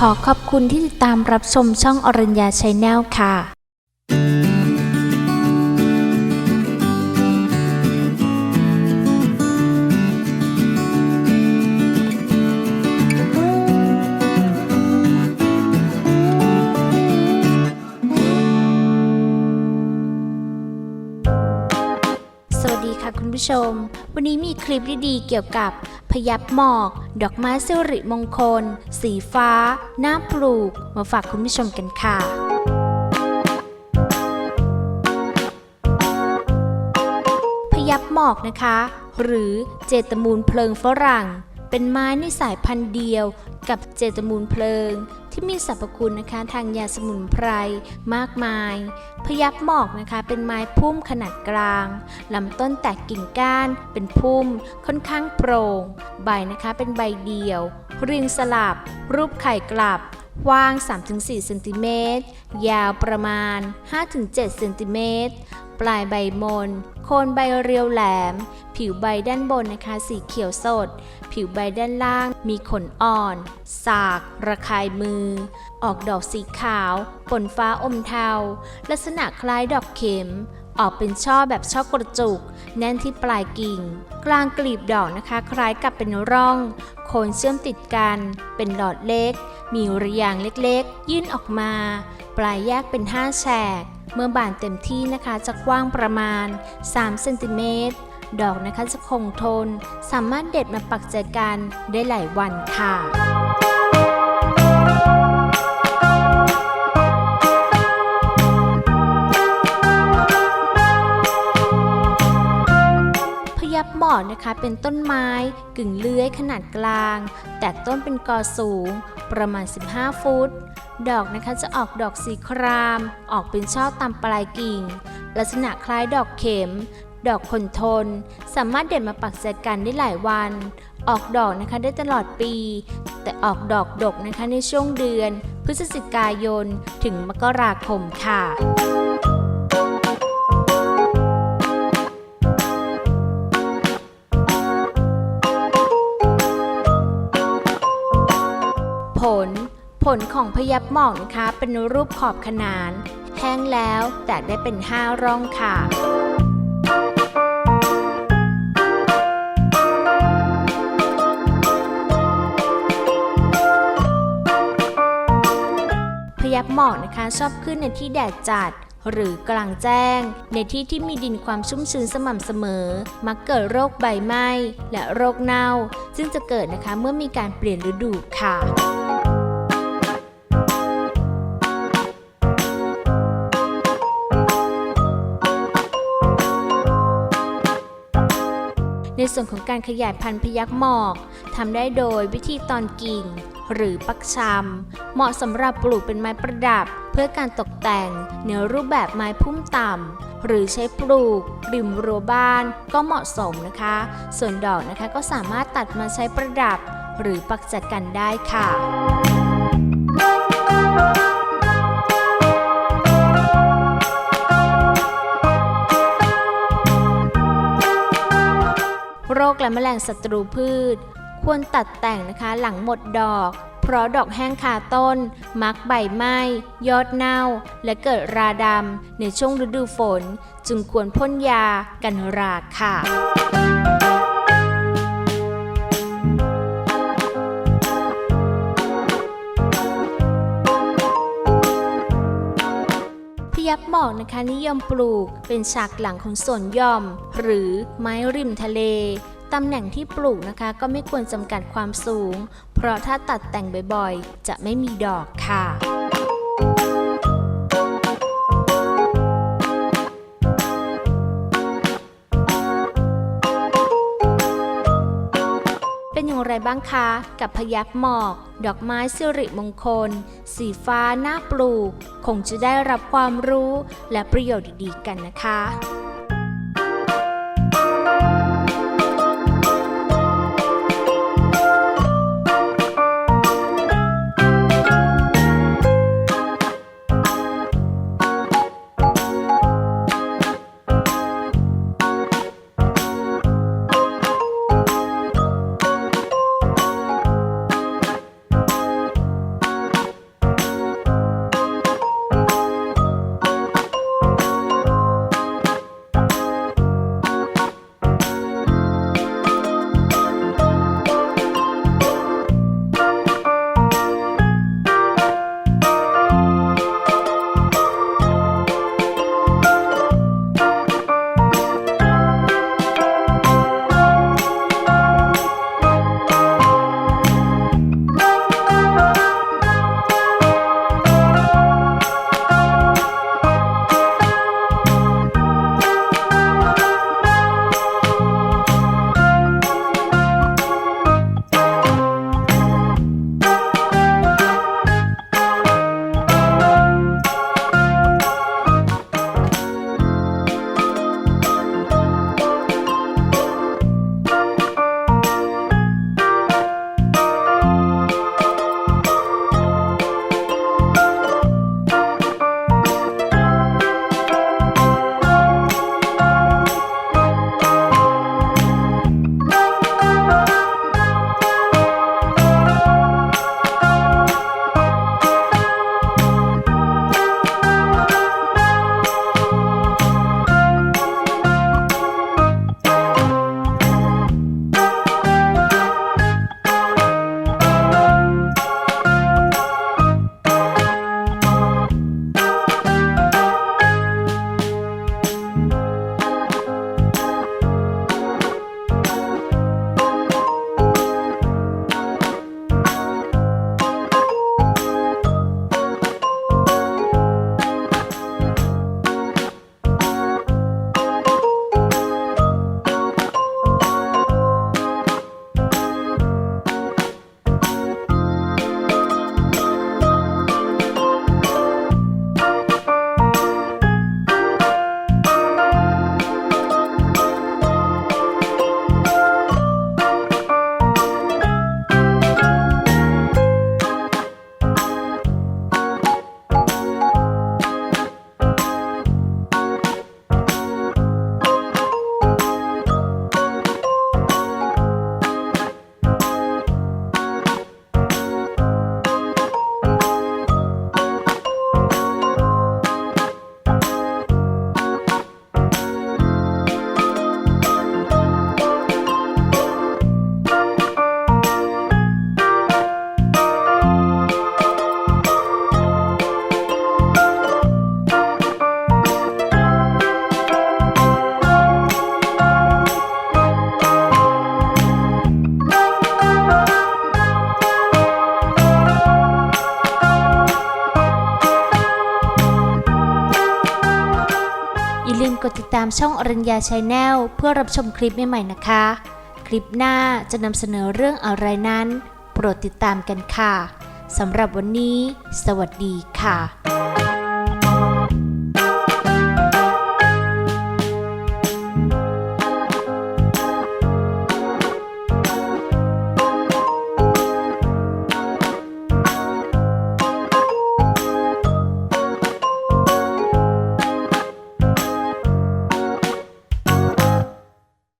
ขอขอบคุณที่ติดตามรับชมช่องอรัญญาชัยแนลค่ะ ผู้ชม วันนี้มีคลิปดีๆเกี่ยวกับพยับหมอก ดอกไม้สิริมงคล สีฟ้า หน้าปลูก มาฝากคุณผู้ชมกันค่ะ พยับหมอกนะคะ หรือเจตมูลเพลิงฝรั่ง เป็นไม้ในสายพันธุ์เดียวกับเจตมูลเพลิง ที่มีสรรพคุณนะคะทางยาสมุนไพรมากมาย พยับหมอกนะคะเป็นไม้พุ่มขนาดกลางลำต้นแตกกิ่งก้าน เป็นพุ่มค่อนข้างโปร่ง ใบนะคะเป็นใบเดียว เรียงสลับ รูปไข่กลับ กว้าง 3-4 เซนติเมตร ยาวประมาณ 5-7 เซนติเมตร ปลายใบมน โคนใบเรียวแหลม ผิวใบด้านบนนะคะสีเขียวสด ผิวใบด้านล่างมีขนอ่อน สาก ระคายมือ ออกดอกสีขาว ปนฟ้าอมเทา ลักษณะคล้ายดอกเข็ม ออกเป็นช่อแบบช่อกระจุก แน่นที่ปลายกิ่ง กลางกลีบดอกนะคะ คล้ายกับเป็นร่อง โคนเชื่อมติดกัน เป็นหลอดเล็ก มีระยางเล็กๆ ยื่นออกมา ปลายแยกเป็น 5 แฉก เมื่อบานเต็มที่นะคะจะกว้างประมาณ3เซนติเมตร ดอกนะคะจะคงทน สามารถเด็ดมาปักใจกันได้หลายวันค่ะ ยับหมอนนะคะ เป็นต้นไม้กึ่งเลื้อยขนาดกลาง แตกต้นเป็นกอสูง ประมาณ 15 ฟุต ดอกนะคะจะออกดอกสีคราม ออกเป็นช่อตามปลายกิ่ง ลักษณะคล้ายดอกเข็ม ดอกคนทน สามารถเด็ดมาปักใจกันได้หลายวัน ออกดอกนะคะได้ตลอดปี แต่ออกดอกดกนะคะในช่วงเดือน พฤศจิกายน ถึงมกราคมค่ะ ผลของพยับหมอกนะคะ เป็นรูปขอบขนาน แห้งแล้วแต่ได้เป็น 5 ร่องค่ะพยับหมอกนะคะชอบขึ้นในที่แดดจัด หรือกลางแจ้ง ในที่ที่มีดินความชุ่มชื้นสม่ำเสมอ มักเกิดโรคใบไหม้และโรคเน่า ซึ่งจะเกิดนะคะเมื่อมีการเปลี่ยนฤดูค่ะ ส่วนของการขยายพันธุ์พยักหมอกทำได้โดยวิธีตอนกิ่ง หรือปักชำเหมาะสำหรับปลูกเป็นไม้ประดับ เพื่อการตกแต่งในรูปแบบไม้พุ่มต่ำหรือใช้ปลูกริมรั้วบ้านก็เหมาะสมนะคะ ส่วนดอกนะคะก็สามารถตัดมาใช้ประดับ หรือปักจัดกันได้ค่ะ และแมลงศัตรูพืช ควรตัดแต่งนะคะหลังหมดดอก เพราะดอกแห้งคาต้น มักใบไหม้ยอดเน่า และเกิดราดำในช่วงฤดูฝน จึงควรพ่นยากันราค่ะยับหมอกนะคะนิยมปลูกเป็นฉากหลังของสวนย่อม หรือไม้ริมทะเล ตำแหน่งที่ปลูกนะคะก็ไม่ควรจำกัดความสูง เพราะถ้าตัดแต่งบ่อยๆ จะไม่มีดอกค่ะเป็นอย่างไรบ้างคะ กับพยับหมอก ดอกไม้สิริมงคล สีฟ้าหน้าปลูก คงจะได้รับความรู้และประโยชน์ดีๆกันนะคะ ช่องอรัญญาชาแนลเพื่อรับชมคลิปใหม่ๆนะคะ คลิปหน้าจะนำเสนอเรื่องอะไรนั้น โปรดติดตามกันค่ะสำหรับวันนี้ สวัสดีค่ะ